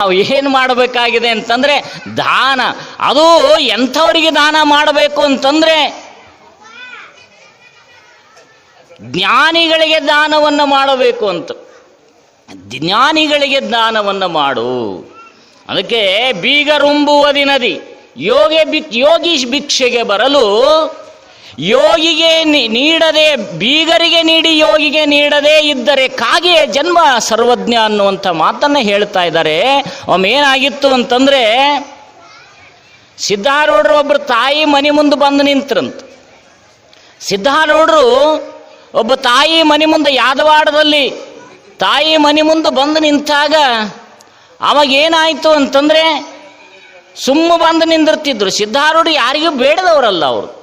ನಾವು ಏನು ಮಾಡಬೇಕಾಗಿದೆ ಅಂತಂದ್ರೆ ದಾನ. ಅದು ಎಂಥವರಿಗೆ ದಾನ ಮಾಡಬೇಕು ಅಂತಂದ್ರೆ ಜ್ಞಾನಿಗಳಿಗೆ ದಾನವನ್ನು ಮಾಡಬೇಕು ಅಂತ. ಜ್ಞಾನಿಗಳಿಗೆ ದಾನವನ್ನು ಮಾಡು. ಅದಕ್ಕೆ ಬೀಗರುಂಬುವ ದಿನದಿ ಯೋಗಿ ಬಿಕ್ ಯೋಗೀಶ್ ಭಿಕ್ಷೆಗೆ ಬರಲು ಯೋಗಿಗೆ ನೀಡದೆ ಬೀಗರಿಗೆ ನೀಡಿ ಯೋಗಿಗೆ ನೀಡದೇ ಇದ್ದರೆ ಕಾಗೆ ಜನ್ಮ ಸರ್ವಜ್ಞ ಅನ್ನುವಂಥ ಮಾತನ್ನ ಹೇಳ್ತಾ ಇದ್ದಾರೆ. ಒಮ್ಮೆ ಏನಾಗಿತ್ತು ಅಂತಂದ್ರೆ, ಸಿದ್ಧಾರೂಢರು ಒಬ್ಬರು ತಾಯಿ ಮನೆ ಮುಂದೆ ಬಂದು ನಿಂತ್ರಂತ. ಸಿದ್ಧಾರೂಢರು ಒಬ್ಬ ತಾಯಿ ಮನೆ ಮುಂದೆ ಯಾದವಾಡದಲ್ಲಿ ತಾಯಿ ಮನೆ ಮುಂದೆ ಬಂದು ನಿಂತಾಗ ಅವಾಗ ಏನಾಯಿತು ಅಂತಂದ್ರೆ ಸುಮ್ಮ ಬಂದು ನಿಂದಿರ್ತಿದ್ರು. ಸಿದ್ಧಾರೂಢರು ಯಾರಿಗೂ ಬೇಡದವರಲ್ಲ ಅವರು.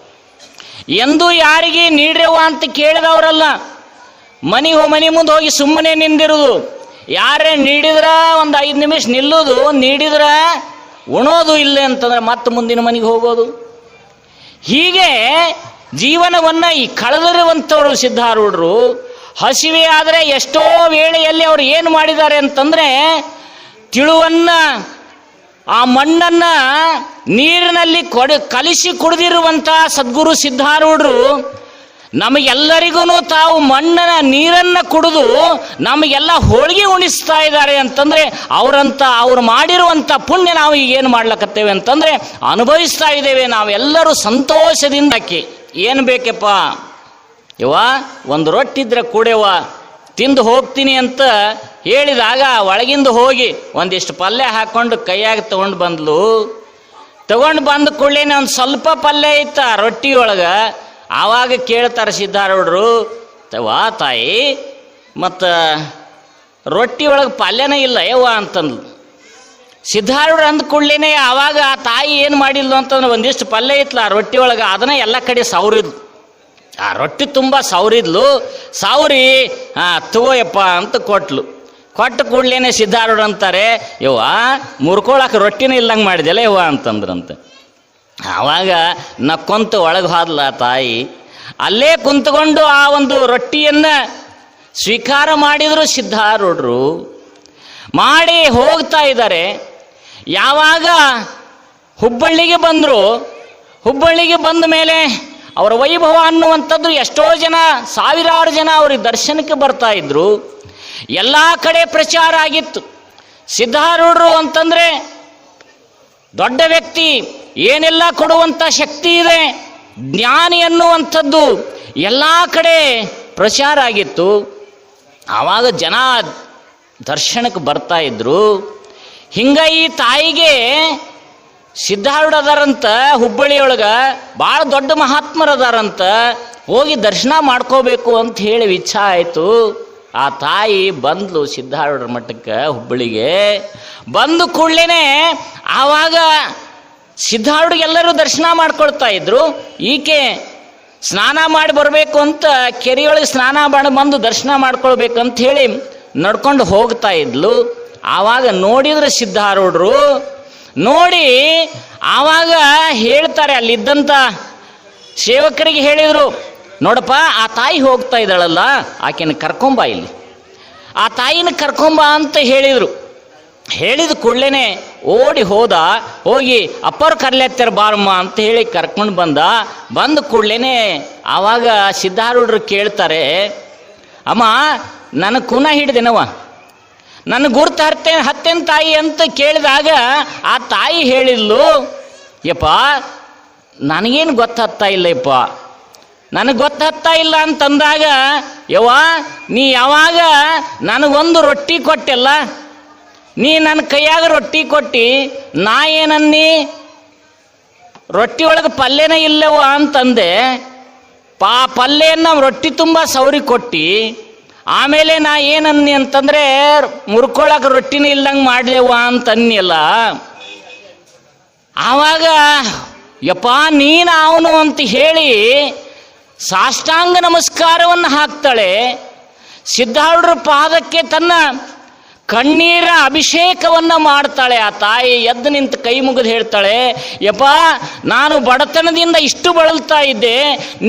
ಎಂದೂ ಯಾರಿಗೆ ನೀಡಿರುವ ಅಂತ ಕೇಳಿದವರಲ್ಲ. ಮನೆ ಮನೆ ಮುಂದೆ ಹೋಗಿ ಸುಮ್ಮನೆ ನಿಂದಿರುವುದು ಯಾರೇ ನೀಡಿದ್ರ ಒಂದು ಐದು ನಿಮಿಷ ನಿಲ್ಲೋದು, ನೀಡಿದ್ರ ಉಣೋದು ಇಲ್ಲ ಅಂತಂದ್ರೆ ಮತ್ತೆ ಮುಂದಿನ ಮನೆಗೆ ಹೋಗೋದು. ಹೀಗೆ ಜೀವನವನ್ನ ಈ ಕಳೆದಿರುವಂಥವ್ರು ಸಿದ್ಧಾರೂಢರು, ಹಸಿವೆ ಆದರೆ ಎಷ್ಟೋ ವೇಳೆಯಲ್ಲಿ ಅವರು ಏನು ಮಾಡಿದ್ದಾರೆ ಅಂತಂದ್ರೆ ತಿಳುವನ್ನ ಆ ಮಣ್ಣನ್ನ ನೀರಿನಲ್ಲಿ ಕೊಡ ಕಲಿಸಿ ಕುಡಿದಿರುವಂಥ ಸದ್ಗುರು ಸಿದ್ಧಾರೂಢರು ನಮಗೆಲ್ಲರಿಗೂ ತಾವು ಮಣ್ಣನ ನೀರನ್ನ ಕುಡಿದು ನಮಗೆಲ್ಲ ಹೋಳಿಗೆ ಉಣಿಸ್ತಾ ಇದ್ದಾರೆ ಅಂತಂದ್ರೆ ಅವರಂತ ಅವ್ರು ಮಾಡಿರುವಂಥ ಪುಣ್ಯ ನಾವು ಈಗ ಏನು ಮಾಡ್ಲಕತ್ತೇವೆ ಅಂತಂದ್ರೆ ಅನುಭವಿಸ್ತಾ ಇದ್ದೇವೆ ನಾವೆಲ್ಲರೂ ಸಂತೋಷದಿಂದ ಅಕ್ಕಿ. ಏನು ಬೇಕಪ್ಪ? ಇವ ಒಂದು ರೊಟ್ಟಿದ್ರೆ ಕೂಡೆವ ತಿಂದು ಹೋಗ್ತೀನಿ ಅಂತ ಹೇಳಿದಾಗ ಒಳಗಿಂದ ಹೋಗಿ ಒಂದಿಷ್ಟು ಪಲ್ಯ ಹಾಕ್ಕೊಂಡು ಕೈಯಾಗ ತಗೊಂಡು ಬಂದ್ಲು. ತಗೊಂಡು ಬಂದ ಕೂಡಲೇನೆ ಒಂದು ಸ್ವಲ್ಪ ಪಲ್ಯ ಇತ್ತ ರೊಟ್ಟಿ ಒಳಗೆ ಆವಾಗ ಕೇಳ್ತಾರೆ ಸಿದ್ಧಾರೂಢರು ವಾ ತಾಯಿ, ಮತ್ತು ರೊಟ್ಟಿ ಒಳಗೆ ಪಲ್ಯನೇ ಇಲ್ಲ, ಯವ್ವ ಅಂತಂದ್ಲು. ಸಿದ್ಧಾರೂಢ ಅಂದ ಕೂಡಲೇ ಆವಾಗ ಆ ತಾಯಿ ಏನು ಮಾಡಿದ್ಲು ಅಂತಂದ್ರೆ ಒಂದಿಷ್ಟು ಪಲ್ಯ ಇತ್ತಲ್ಲ ಆ ರೊಟ್ಟಿ ಒಳಗೆ ಅದನ್ನ ಎಲ್ಲ ಕಡೆ ಸೌರಿದ್ಲು. ಆ ರೊಟ್ಟಿ ತುಂಬ ಸೌರಿದ್ಲು. ಸೌರಿ ಹಾಂ ತಗೋಯಪ್ಪ ಅಂತ ಕೊಟ್ಲು. ಕೊಟ್ಟ ಕೂಡ್ಲೇನೆ ಸಿದ್ಧಾರೂಢ ಅಂತಾರೆ, ಯವ್ವ ಮುರ್ಕೊಳಕ್ಕೆ ರೊಟ್ಟಿನೇ ಇಲ್ಲಂಗೆ ಮಾಡಿದೆಲ್ಲ ಯವ್ವ ಅಂತಂದ್ರಂತೆ. ಆವಾಗ ನಕ್ಕೊಂತ ಒಳಗೆ ಹೋದ್ಲ ತಾಯಿ, ಅಲ್ಲೇ ಕುಂತ್ಕೊಂಡು ಆ ಒಂದು ರೊಟ್ಟಿಯನ್ನು ಸ್ವೀಕಾರ ಮಾಡಿದ್ರು ಸಿದ್ಧಾರೂಢರು. ಮಾಡಿ ಹೋಗ್ತಾ ಇದ್ದಾರೆ. ಯಾವಾಗ ಹುಬ್ಬಳ್ಳಿಗೆ ಬಂದರು, ಹುಬ್ಬಳ್ಳಿಗೆ ಬಂದ ಮೇಲೆ ಅವರ ವೈಭವ ಅನ್ನುವಂಥದ್ದು ಎಷ್ಟೋ ಜನ, ಸಾವಿರಾರು ಜನ ಅವ್ರಿಗೆ ದರ್ಶನಕ್ಕೆ ಬರ್ತಾ ಇದ್ರು. ಎಲ್ಲ ಕಡೆ ಪ್ರಚಾರ ಆಗಿತ್ತು. ಸಿದ್ಧಾರೂಢರು ಅಂತಂದ್ರೆ ದೊಡ್ಡ ವ್ಯಕ್ತಿ ಏನೆಲ್ಲ ಕೊಡುವಂಥ ಶಕ್ತಿ ಇದೆ, ಜ್ಞಾನಿ ಅನ್ನುವಂಥದ್ದು ಎಲ್ಲ ಕಡೆ ಪ್ರಚಾರ ಆಗಿತ್ತು. ಆವಾಗ ಜನ ದರ್ಶನಕ್ಕೆ ಬರ್ತಾ ಇದ್ರು. ಹಿಂಗ ಈ ತಾಯಿಗೆ ಸಿದ್ಧಾರೂಢ ಅದಾರಂತ ಹುಬ್ಬಳ್ಳಿಯೊಳಗ ಭಾಳ ದೊಡ್ಡ ಮಹಾತ್ಮರದಾರಂತ ಹೋಗಿ ದರ್ಶನ ಮಾಡ್ಕೋಬೇಕು ಅಂತ ಹೇಳಿ ವಿಚ್ಛ ಆಯಿತು. ಆ ತಾಯಿ ಬಂದ್ಲು ಸಿದ್ಧಾರೂಢರ ಮಠಕ್ಕೆ ಹುಬ್ಬಳ್ಳಿಗೆ. ಬಂದು ಕೂಡಲೇ ಆವಾಗ ಸಿದ್ಧಾರೂಢಗೆಲ್ಲರೂ ದರ್ಶನ ಮಾಡ್ಕೊಳ್ತಾ ಇದ್ರು. ಈಕೆ ಸ್ನಾನ ಮಾಡಿ ಬರಬೇಕು ಅಂತ ಕೆರೆಯೊಳಗೆ ಸ್ನಾನ ಮಾಡಿ ಬಂದು ದರ್ಶನ ಮಾಡ್ಕೊಳ್ಬೇಕು ಅಂತ ಹೇಳಿ ನಡ್ಕೊಂಡು ಹೋಗ್ತಾ ಇದ್ಲು. ಆವಾಗ ನೋಡಿದ್ರೆ ಸಿದ್ಧಾರೂಢರು. ನೋಡಿ ಆವಾಗ ಹೇಳ್ತಾರೆ ಅಲ್ಲಿದ್ದಂಥ ಸೇವಕರಿಗೆ ಹೇಳಿದರು ನೋಡಪ್ಪ, ಆ ತಾಯಿ ಹೋಗ್ತಾ ಇದ್ದಾಳಲ್ಲ, ಆಕೆನ ಕರ್ಕೊಂಬ ಇಲ್ಲಿ. ಆ ತಾಯಿನ ಕರ್ಕೊಂಬ ಅಂತ ಹೇಳಿದರು. ಹೇಳಿದ ಕೂಡಲೇ ಓಡಿ ಹೋದ, ಹೋಗಿ ಅಪ್ಪರು ಕರ್ಲೆತ್ತರ ಬಾರಮ್ಮ ಅಂತ ಹೇಳಿ ಕರ್ಕೊಂಡು ಬಂದ. ಬಂದ ಕೂಡಲೇ ಆವಾಗ ಸಿದ್ಧಾರೂಢರು ಕೇಳ್ತಾರೆ, ಅಮ್ಮ, ನನ್ನ ಕುನ ಹಿಡ್ದೇನವ ನನ್ನ ಗುರ್ತು ಹತ್ತೆ, ಹತ್ತೇನು ತಾಯಿ ಅಂತ ಕೇಳಿದಾಗ ಆ ತಾಯಿ ಹೇಳಿದ್ಲು, ಯಪ್ಪ, ನನಗೇನು ಗೊತ್ತಾಗ್ತಾ ಇಲ್ಲ ಯಪ್ಪ ನನಗೆ ಗೊತ್ತಾಗ್ತಾ ಇಲ್ಲ ಅಂತಂದಾಗ, ಯವ್ವ, ನೀ ಯಾವಾಗ ನನಗೊಂದು ರೊಟ್ಟಿ ಕೊಟ್ಟಿಲ್ಲ, ನೀ ನನ್ನ ಕೈಯಾಗ ರೊಟ್ಟಿ ಕೊಟ್ಟು, ನಾ ಏನನ್ನಿ? ರೊಟ್ಟಿ ಒಳಗೆ ಪಲ್ಯನೇ ಇಲ್ಲವ ಅಂತಂದೆ, ಪಾ ಪಲ್ಯನ ರೊಟ್ಟಿ ತುಂಬ ಸೌರಿ ಕೊಟ್ಟು, ಆಮೇಲೆ ನಾ ಏನನ್ನಿ ಅಂತಂದ್ರೆ ಮುರ್ಕೊಳಕ್ಕೆ ರೊಟ್ಟಿನೇ ಇಲ್ಲಂಗೆ ಮಾಡ್ಲೇವ ಅಂತ ಅನ್ನಿಲ್ಲ ಆವಾಗ, ಯಪ್ಪ ನೀನು ಅವನು ಅಂತ ಹೇಳಿ ಸಾಷ್ಟಾಂಗ ನಮಸ್ಕಾರವನ್ನು ಹಾಕ್ತಾಳೆ. ಸಿದ್ಧಾರೂಢರ ಪಾದಕ್ಕೆ ತನ್ನ ಕಣ್ಣೀರ ಅಭಿಷೇಕವನ್ನ ಮಾಡ್ತಾಳೆ. ಆ ತಾಯಿ ಎದ್ದು ನಿಂತು ಕೈ ಮುಗಿದು ಹೇಳ್ತಾಳೆ, ಯಪ್ಪ, ನಾನು ಬಡತನದಿಂದ ಇಷ್ಟು ಬಳಲ್ತಾ ಇದ್ದೆ.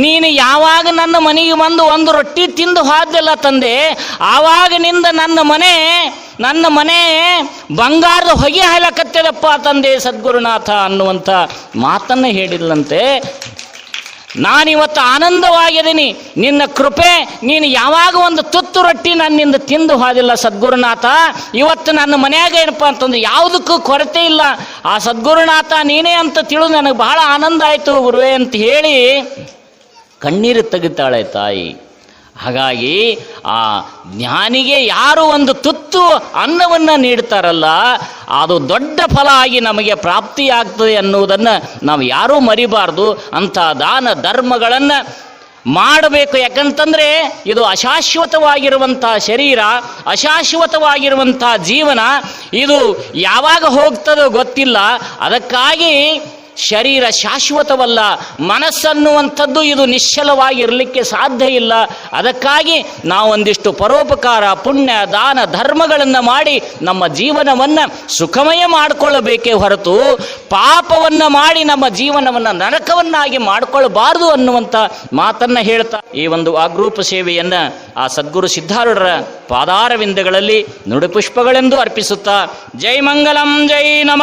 ನೀನು ಯಾವಾಗ ನನ್ನ ಮನೆಗೆ ಬಂದು ಒಂದು ರೊಟ್ಟಿ ತಿಂದು ಹೋದೆಲ್ಲ ತಂದೆ ಆವಾಗಿನಿಂದ ನನ್ನ ಮನೆ ನನ್ನ ಮನೆ ಬಂಗಾರದ ಹೊಗೆ ಹಾಲಕತ್ತದಪ್ಪ ತಂದೆ ಸದ್ಗುರುನಾಥ ಅನ್ನುವಂಥ ಮಾತನ್ನು ಹೇಳಿದ್ಲಂತೆ. ನಾನಿವತ್ತು ಆನಂದವಾಗಿದ್ದೀನಿ. ನಿನ್ನ ಕೃಪೆ, ನೀನು ಯಾವಾಗ ಒಂದು ತುತ್ತು ರೊಟ್ಟಿ ನನ್ನಿಂದ ತಿಂದು ಹೋದಿಲ್ಲ ಸದ್ಗುರುನಾಥ. ಇವತ್ತು ನನ್ನ ಮನೆಯಾಗ ಏನಪ್ಪ ಅಂತಂದ್ರೆ ಯಾವುದಕ್ಕೂ ಕೊರತೆ ಇಲ್ಲ. ಆ ಸದ್ಗುರುನಾಥ ನೀನೇ ಅಂತ ತಿಳಿದು ನನಗೆ ಬಹಳ ಆನಂದ ಆಯಿತು ಗುರುವೆ ಅಂತ ಹೇಳಿ ಕಣ್ಣೀರು ತೆಗಿತಾಳೆ ತಾಯಿ. ಹಾಗಾಗಿ ಆ ಜ್ಞಾನಿಗೆ ಯಾರು ಒಂದು ತುತ್ತು ಅನ್ನವನ್ನು ನೀಡ್ತಾರಲ್ಲ, ಅದು ದೊಡ್ಡ ಫಲ ಆಗಿ ನಮಗೆ ಪ್ರಾಪ್ತಿಯಾಗ್ತದೆ ಅನ್ನುವುದನ್ನು ನಾವು ಯಾರೂ ಮರಿಬಾರ್ದು. ಅಂಥ ದಾನ ಧರ್ಮಗಳನ್ನು ಮಾಡಬೇಕು. ಯಾಕಂತಂದರೆ ಇದು ಅಶಾಶ್ವತವಾಗಿರುವಂಥ ಶರೀರ, ಅಶಾಶ್ವತವಾಗಿರುವಂಥ ಜೀವನ. ಇದು ಯಾವಾಗ ಹೋಗ್ತದೋ ಗೊತ್ತಿಲ್ಲ. ಅದಕ್ಕಾಗಿ ಶರೀರ ಶಾಶ್ವತವಲ್ಲ, ಮನಸ್ಸನ್ನುವಂಥದ್ದು ಇದು ನಿಶ್ಚಲವಾಗಿರಲಿಕ್ಕೆ ಸಾಧ್ಯ ಇಲ್ಲ. ಅದಕ್ಕಾಗಿ ನಾವು ಒಂದಿಷ್ಟು ಪರೋಪಕಾರ, ಪುಣ್ಯ, ದಾನ, ಧರ್ಮಗಳನ್ನು ಮಾಡಿ ನಮ್ಮ ಜೀವನವನ್ನು ಸುಖಮಯ ಮಾಡಿಕೊಳ್ಳಬೇಕೇ ಹೊರತು ಪಾಪವನ್ನು ಮಾಡಿ ನಮ್ಮ ಜೀವನವನ್ನು ನರಕವನ್ನಾಗಿ ಮಾಡಿಕೊಳ್ಳಬಾರದು ಅನ್ನುವಂಥ ಮಾತನ್ನು ಹೇಳ್ತಾ ಈ ಒಂದು ಆಗ್ರೂಪ ಸೇವೆಯನ್ನು ಆ ಸದ್ಗುರು ಸಿದ್ಧಾರೂಢರ ಪಾದಾರವಿಂದಗಳಲ್ಲಿ ನುಡಿಪುಷ್ಪಗಳೆಂದು ಅರ್ಪಿಸುತ್ತಾ, ಜೈ ಮಂಗಲಂ, ಜೈ ನಮ.